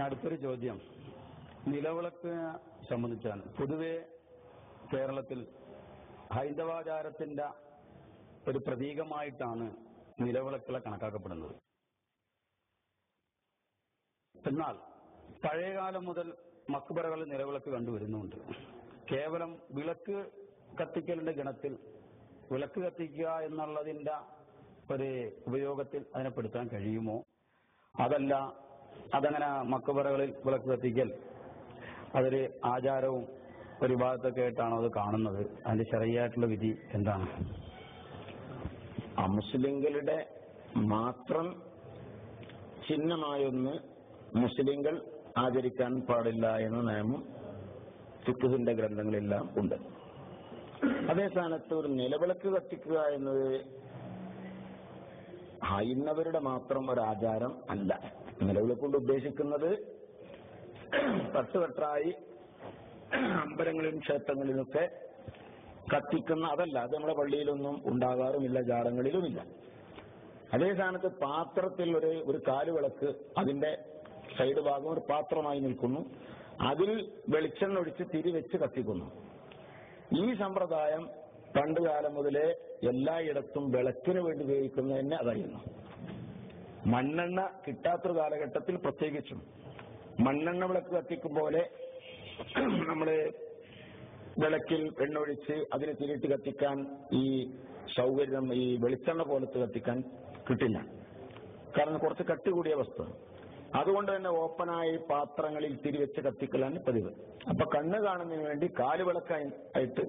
അടുത്തൊരു ചോദ്യം. നിലവിളക്ക് സംബന്ധിച്ചാണ്. പൊതുവെ കേരളത്തിൽ ഹൈന്ദവാചാരത്തിന്റെ ഒരു പ്രതീകമായിട്ടാണ് നിലവിളക്കുകളെ കണക്കാക്കപ്പെടുന്നത്. എന്നാൽ പഴയകാലം മുതൽ മക്ബറകളിൽ നിലവിളക്ക് കണ്ടുവരുന്നുണ്ട്. കേവലം വിളക്ക് കത്തിക്കലിന്റെ ഗണത്തിൽ വിളക്ക് കത്തിക്കുക എന്നുള്ളതിന്റെ ഒരു ഉപയോഗത്തിൽ അതിനെ പെടുത്താൻ കഴിയുമോ? അതല്ല അതങ്ങനെ മക്കുപറകളിൽ വിളക്ക് കത്തിക്കൽ അതൊരു ആചാരവും ഒരു ഭാഗത്തൊക്കെ ആയിട്ടാണോ അത് കാണുന്നത്. അതിന്റെ ചെറിയായിട്ടുള്ള വിധി എന്താണ്? അമുസ്ലിങ്ങളുടെ മാത്രം ചിഹ്നമായൊന്ന് മുസ്ലിങ്ങൾ ആചരിക്കാൻ പാടില്ല എന്ന നിയമം ഫിഖുഹിന്റെ ഗ്രന്ഥങ്ങളെല്ലാം ഉണ്ട്. അതേ സ്ഥാനത്ത് ഒരു നിലവിളക്ക് കത്തിക്കുക എന്നത് ഹൈന്ദവരുടെ മാത്രം ഒരു ആചാരം അല്ല. നിലവിളക്ക് കൊണ്ട് ഉദ്ദേശിക്കുന്നത് തട്ടുകെട്ടായി അമ്പലങ്ങളിലും ക്ഷേത്രങ്ങളിലൊക്കെ കത്തിക്കുന്ന അതല്ല അത് നമ്മുടെ പള്ളിയിലൊന്നും ഉണ്ടാകാറുമില്ല ജാറങ്ങളിലുമില്ല അതേ സ്ഥാനത്ത് പാത്രത്തിൽ ഒരു ഒരു കാലുവിളക്ക് അതിന്റെ സൈഡ് ഭാഗം ഒരു പാത്രമായി നിൽക്കുന്നു. അതിൽ വെളിച്ചെണ്ണ ഒഴിച്ച് തിരി വെച്ച് കത്തിക്കുന്നു. ഈ സമ്പ്രദായം പണ്ടുകാലം മുതലേ എല്ലായിടത്തും വിളക്കിന് വേണ്ടി ഉപയോഗിക്കുന്നതന്നെ അതായിരുന്നു. മണ്ണെണ്ണ കിട്ടാത്തൊരു കാലഘട്ടത്തിൽ പ്രത്യേകിച്ചും മണ്ണെണ്ണ വിളക്ക് കത്തിക്കും പോലെ നമ്മൾ വിളക്കിൽ എണ്ണൊഴിച്ച് അതിന് തിരിയിട്ട് കത്തിക്കാൻ ഈ സൗകര്യം ഈ വെളിച്ചെണ്ണ പോലത്തെ കത്തിക്കാൻ കിട്ടില്ല. കാരണം കുറച്ച് കട്ടി കൂടിയ വസ്തു. അതുകൊണ്ട് തന്നെ ഓപ്പണായി പാത്രങ്ങളിൽ തിരിവെച്ച് കത്തിക്കലാണ് പതിവ്. അപ്പൊ കണ്ണ് കാണുന്നതിന് വേണ്ടി കാലുവിളക്കായി ആയിട്ട്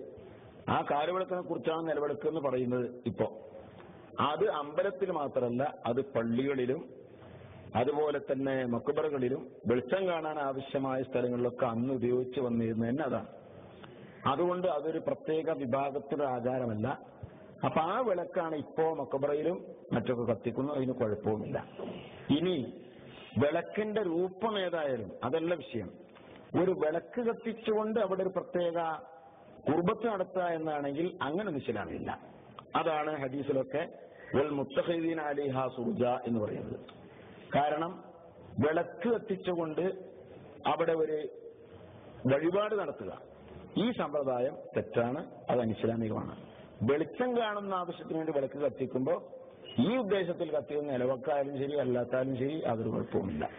ആ കാലുവിളക്കിനെ കുറിച്ചാണ് നിലവിളക്ക് എന്ന് പറയുന്നത് ഇപ്പോ. അത് അമ്പലത്തിൽ മാത്രമല്ല അത് പള്ളികളിലും അതുപോലെ തന്നെ മക്കുബറകളിലും വെളിച്ചം കാണാൻ ആവശ്യമായ സ്ഥലങ്ങളിലൊക്കെ അന്ന് ഉപയോഗിച്ച് വന്നിരുന്നത് തന്നെ അതാണ്. അതുകൊണ്ട് അതൊരു പ്രത്യേക വിഭാഗത്തിന്റെ ആചാരമല്ല. അപ്പൊ ആ വിളക്കാണ് ഇപ്പോ മക്കബറയിലും മറ്റൊക്കെ കത്തിക്കുന്നു അതിന് കുഴപ്പവുമില്ല. ഇനി വിളക്കിന്റെ രൂപം ഏതായാലും അതല്ല വിഷയം. ഒരു വിളക്ക് കത്തിച്ചുകൊണ്ട് അവിടെ ഒരു പ്രത്യേക കുർബത്ത് നടത്തുക എന്നാണെങ്കിൽ അങ്ങനെ നിശ്ചലാമില്ല. അതാണ് ഹദീസിലൊക്കെ മുത്തഹീദീൻ അലിഹ സുർജ എന്ന് പറയുന്നത്. കാരണം വിളക്ക് കത്തിച്ചുകൊണ്ട് അവിടെ ഒരു വഴിപാട് നടത്തുക. ഈ സമ്പ്രദായം തെറ്റാണ് അത് അനിസ്ലാമികമാണ് വെളിച്ചം കാണുന്ന ആവശ്യത്തിന് വേണ്ടി വിളക്ക് കത്തിക്കുമ്പോൾ ഈ ഉദ്ദേശത്തിൽ കത്തിക്കുന്ന നിലവക്കായാലും ശരി അല്ലാത്താലും ശരി അതൊരു കുഴപ്പവുമില്ല.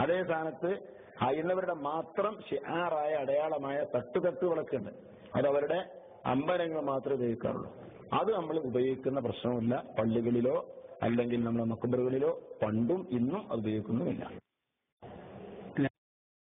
അതേ സ്ഥാനത്ത് അയ്യുന്നവരുടെ മാത്രം ഷിആറായ അടയാളമായ തട്ടുതട്ട് വിളക്കുണ്ട്. അത് അവരുടെ അമ്പലങ്ങൾ മാത്രമേ ഉപയോഗിക്കാറുള്ളൂ. അത് നമ്മൾ ഉപയോഗിക്കുന്ന പ്രശ്നമില്ല പള്ളികളിലോ അല്ലെങ്കിൽ നമ്മുടെ മക്കുബറുകളിലോ പണ്ടും ഇന്നും അത് ഉപയോഗിക്കുന്നുമില്ല.